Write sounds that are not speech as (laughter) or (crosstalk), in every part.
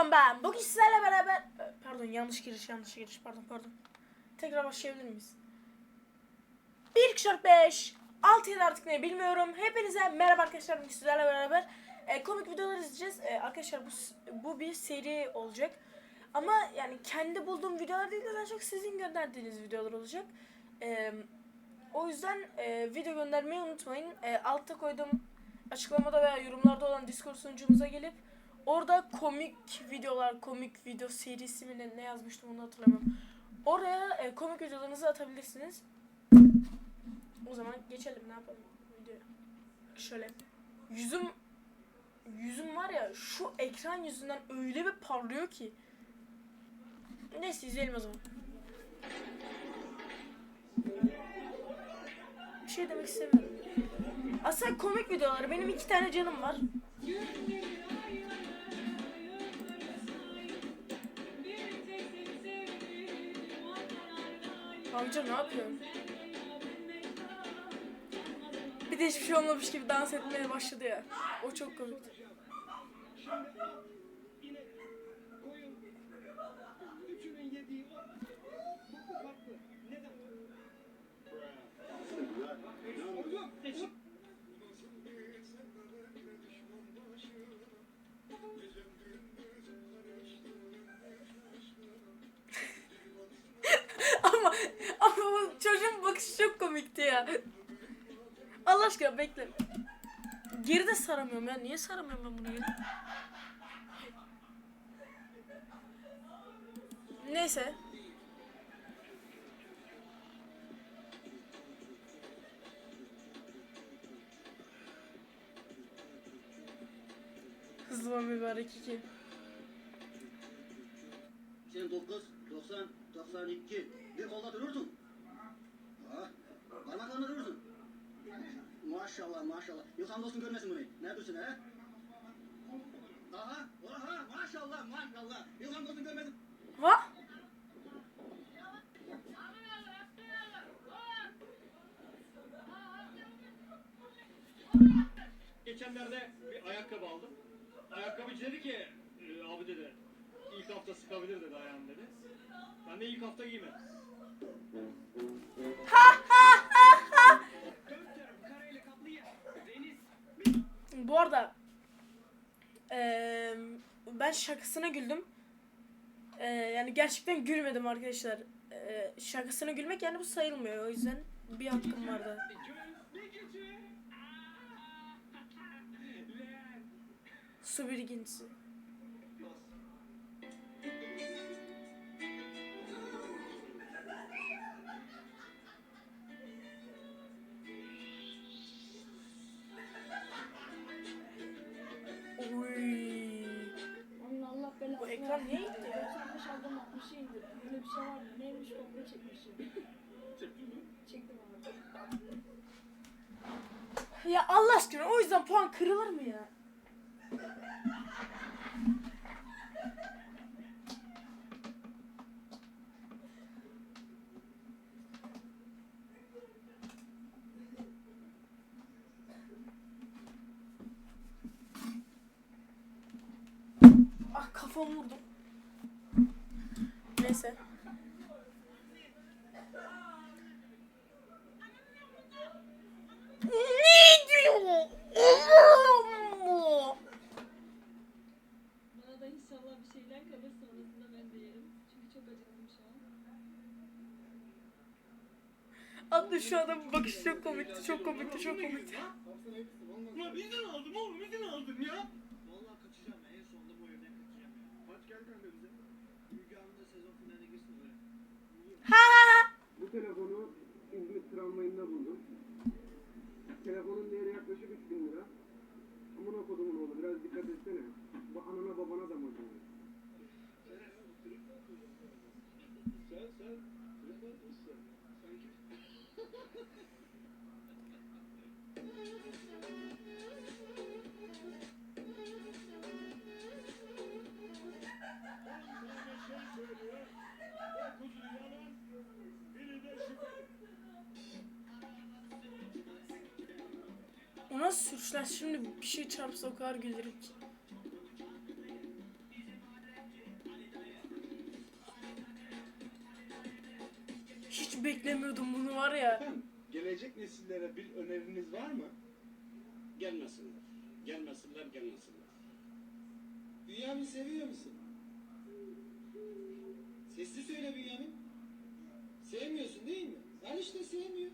Pardon ben. Bugün sizlerle beraber... Pardon yanlış giriş yanlış giriş pardon pardon. Tekrar başlayabilir miyiz? 1 4 5 6 7 artık ne bilmiyorum. Hepinize merhaba arkadaşlar. Bugün sizlerle beraber e, komik videolar izleyeceğiz. E, arkadaşlar bu bu bir seri olacak. Ama yani kendi bulduğum videolar değil de daha çok sizin gönderdiğiniz videolar olacak. E, o yüzden e, video göndermeyi unutmayın. E, altta koydum açıklamada veya yorumlarda olan Discord sunucumuza gelip orada komik videolar, komik video serisi mi ne, ne yazmıştım onu hatırlamıyorum. Oraya e, komik videolarınızı atabilirsiniz. O zaman geçelim ne yapalım videoya. Şöyle yüzüm yüzüm var ya şu ekran yüzünden öyle bir parlıyor ki. Neyse izleyelim o zaman. Bir şey demek istemiyorum. Aslında komik videoları. Benim iki tane canım var. Amca ne yapıyorsun? Bir de hiçbir şey olmamış gibi dans etmeye başladı ya. O çok komik. Bakışı çok komikti ya. Allah aşkına bekle. Geride saramıyorum ya. Niye saramıyorum ben bunu geri? Neyse. Hızlı ve mübarek iki. 89, 90, 92. Bir kolda durursun. Ha, parmaklarında durursun. Maşallah maşallah. Yoksa dostun görmesin bunu. Ne dursun he? Aha, aha, maşallah maşallah. Yoksa dostun görmesin. Va? Geçenlerde bir ayakkabı aldım. Ayakkabıcı dedi ki, "E, abi dedi, ilk hafta sıkabilir dedi ayağım dedi. Ben de ilk hafta. Deniz. Bu arada eee, ben şakasına güldüm. Eee, yani gerçekten gülmedim arkadaşlar. Eee, şakasına gülmek yani bu sayılmıyor. O yüzden bir hakkım vardı. Su birikintisi. Ekran niye gitti ya? 95 aldım 60'ı indir. Böyle bir şey var mı? Neymiş kopya çekmişim. Çektim abi. Ya Allah aşkına o yüzden puan kırılır mı ya? Kafamı vurdum. Neyse. Ne diyor? Allah'ım. Bana da inşallah bir şeyler kalır sonrasında ben de yerim. Çünkü çok acıktım şu an. Abla şu adamın bakışı çok komikti, çok komikti, çok komikti. Ulan izin aldım oğlum izin aldım ya. Bu telefonu İzmit tramvayında buldum. nasıl sürüşler? Şimdi bir şey çarpsa o kadar gülerim ki. Hiç beklemiyordum bunu var ya. Gelecek nesillere bir öneriniz var mı? Gelmesinler. Gelmesinler, gelmesinler. Bünyamin seviyor musun? Sesli söyle Bünyamin. Sevmiyorsun değil mi? Al işte sevmiyor.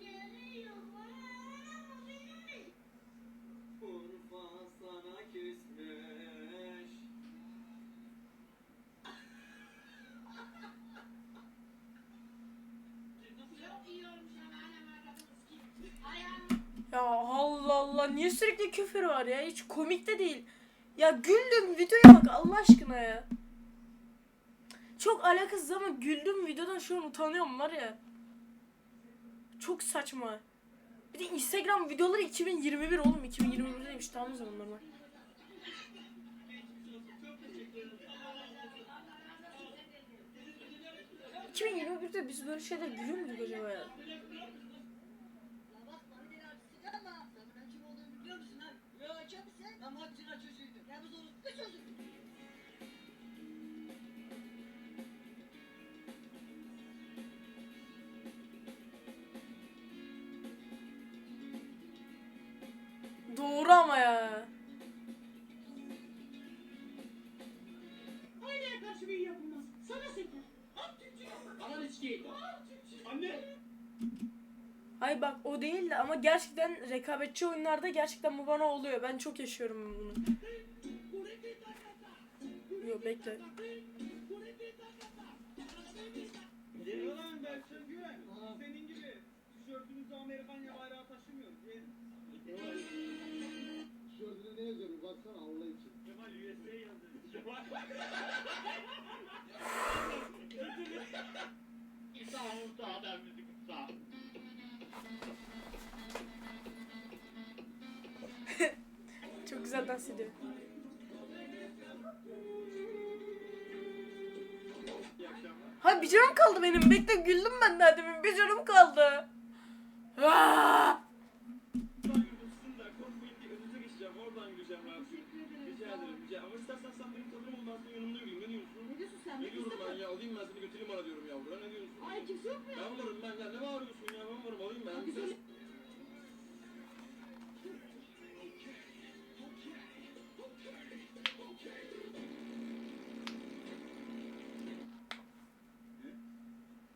Niye sürekli küfür var ya hiç komik de değil. Ya güldüm videoya bak Allah aşkına ya. Çok alakasız ama güldüm videodan şu an utanıyorum var ya. Çok saçma. Bir de Instagram videoları 2021 oğlum 2021'deymiş tamam o zaman normal. ...2021'de biz böyle şeyler gülüyor muyduk acaba ya? Doğru ama ya. Aynaya karşı bir yapılmaz. Sana sefer. Alan içki. Anne. Ay bak o değil de ama gerçekten rekabetçi oyunlarda gerçekten bu bana oluyor. Ben çok yaşıyorum bunu. Yok bekle. Geliyor lan Berkcan Güven. Senin gibi tişörtümüzde Amerikanya bayrağı taşımıyoruz. Baksana Allah için. Kemal USA yazdı. Kemal. (laughs) İsa Musa haber müzik usta. (laughs) Çok güzel dans ediyor. Ha bir canım kaldı benim. Bekle güldüm ben daha demin. Bir canım kaldı. Aa! Ne diyorum ben ya? Alayım ben seni götüreyim bana diyorum ya. Buraya ne diyorsun? Ay kimse yok mu ya? Ben varım ben ya. Ne bağırıyorsun ya? Ben varım alayım ben. Öyle-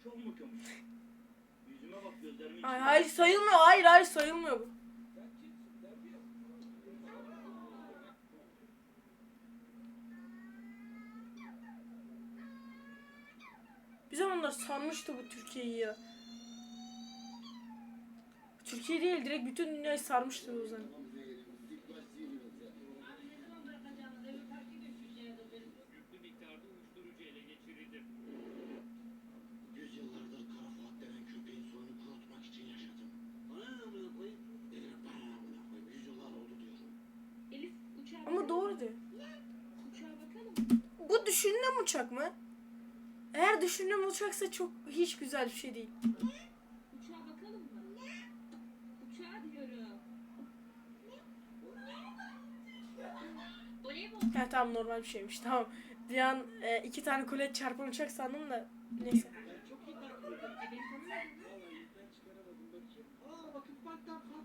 Çok mu kömür? Yüzüme bak gözlerimin Ay, hayır sayılmıyor. Hayır hayır sayılmıyor bu. Bir zamanlar sarmıştı bu Türkiye'yi ya. Türkiye değil direkt bütün dünyayı sarmıştı o zaman. Ama doğru bakalım. Bu düşünülen uçak mı? Eğer düşünülen uçaksa çok hiç güzel bir şey değil. Uçağa bakalım mı? Uçağa diyorum. Ha tamam normal bir şeymiş tamam. Bir an e, iki tane kule çarpan uçak sandım da neyse. E beni tanımadın mı? Ben çıkaramadım bakayım. Aa vakıfbanktan Fatma. Ne?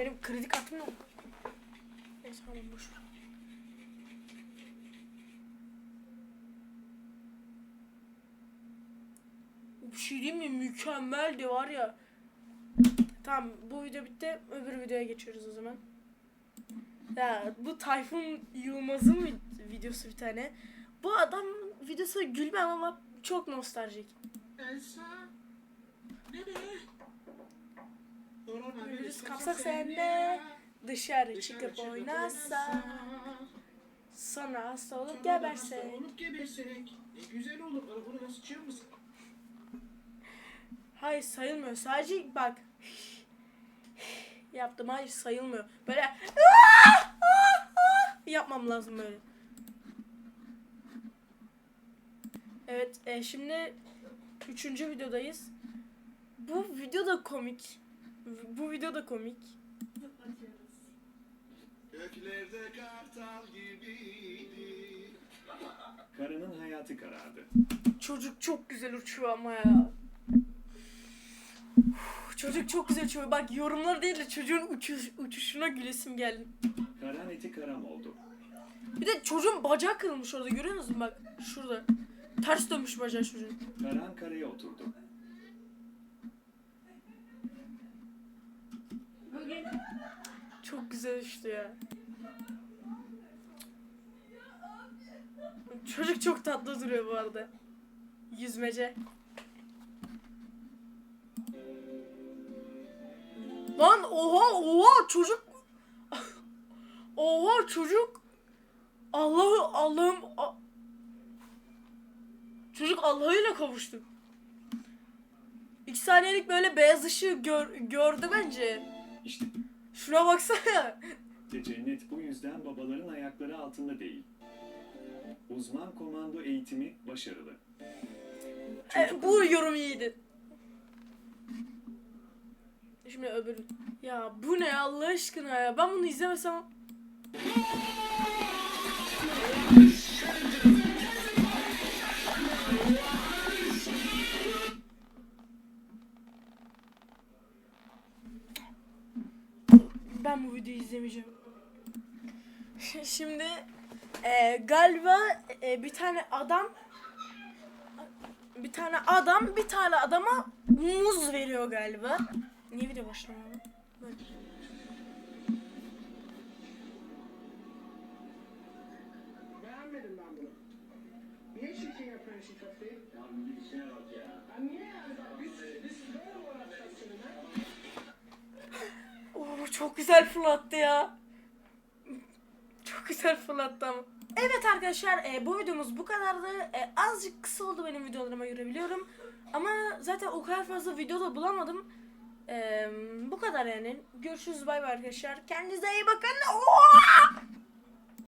Benim kredi kartım yok. Neyse tamam boş ver. Bir şey diyeyim mi? Mükemmeldi var ya. Tamam bu video bitti. Öbür videoya geçiyoruz o zaman. Ya bu Tayfun Yılmaz'ın vi- videosu bir tane. Bu adam videosu gülmem ama çok nostaljik. Elsa. Nereye? Virüs kapsak sende. Dışarı çıkıp oynarsa sonra hasta olup geberse. Olup gebersek. Ne güzel olur. Bunu sıçıyor musun? Hayır sayılmıyor. Sadece bak yaptım. Hayır sayılmıyor. Böyle yapmam lazım böyle. Evet e, şimdi üçüncü videodayız. Bu video da komik. Bu video da komik. Göklerde kartal gibiydi. Karının hayatı karardı. Çocuk çok güzel uçuyor ama ya. Uf, Çocuk çok güzel uçuyor. Bak yorumlar değil de çocuğun uçuş, uçuşuna gülesim geldi. Karan eti karam oldu. Bir de çocuğun bacağı kırılmış orada görüyor musun bak şurada. Ters dönmüş bacağı çocuğun. Karan karaya oturdu. Çok güzel uçtu ya. Çocuk çok tatlı duruyor bu arada. Yüzmece. Lan oha oha çocuk. (laughs) oha çocuk. Allah'ı Allah'ım. Çocuk Allah'ıyla kavuştu. İki saniyelik böyle beyaz ışığı gör, gördü bence. İşte Şuna baksana. cennet bu yüzden babaların ayakları altında değil. Uzman komando eğitimi başarılı. E, bu yorum iyiydi. Şimdi öbürü. Ya bu ne Allah aşkına ya. Ben bunu izlemesem... Bu videoyu izlemeyeceğim. (laughs) Şimdi e, galiba e, bir tane adam bir tane adam bir tane adama muz veriyor galiba. Niye video başlamıyor? Çok güzel fırlattı ya. Çok güzel fırlattı ama. Evet arkadaşlar e, bu videomuz bu kadardı. E, azıcık kısa oldu benim videolarıma göre biliyorum. Ama zaten o kadar fazla video da bulamadım. E, bu kadar yani. Görüşürüz bay bay arkadaşlar. Kendinize iyi bakın. Oo!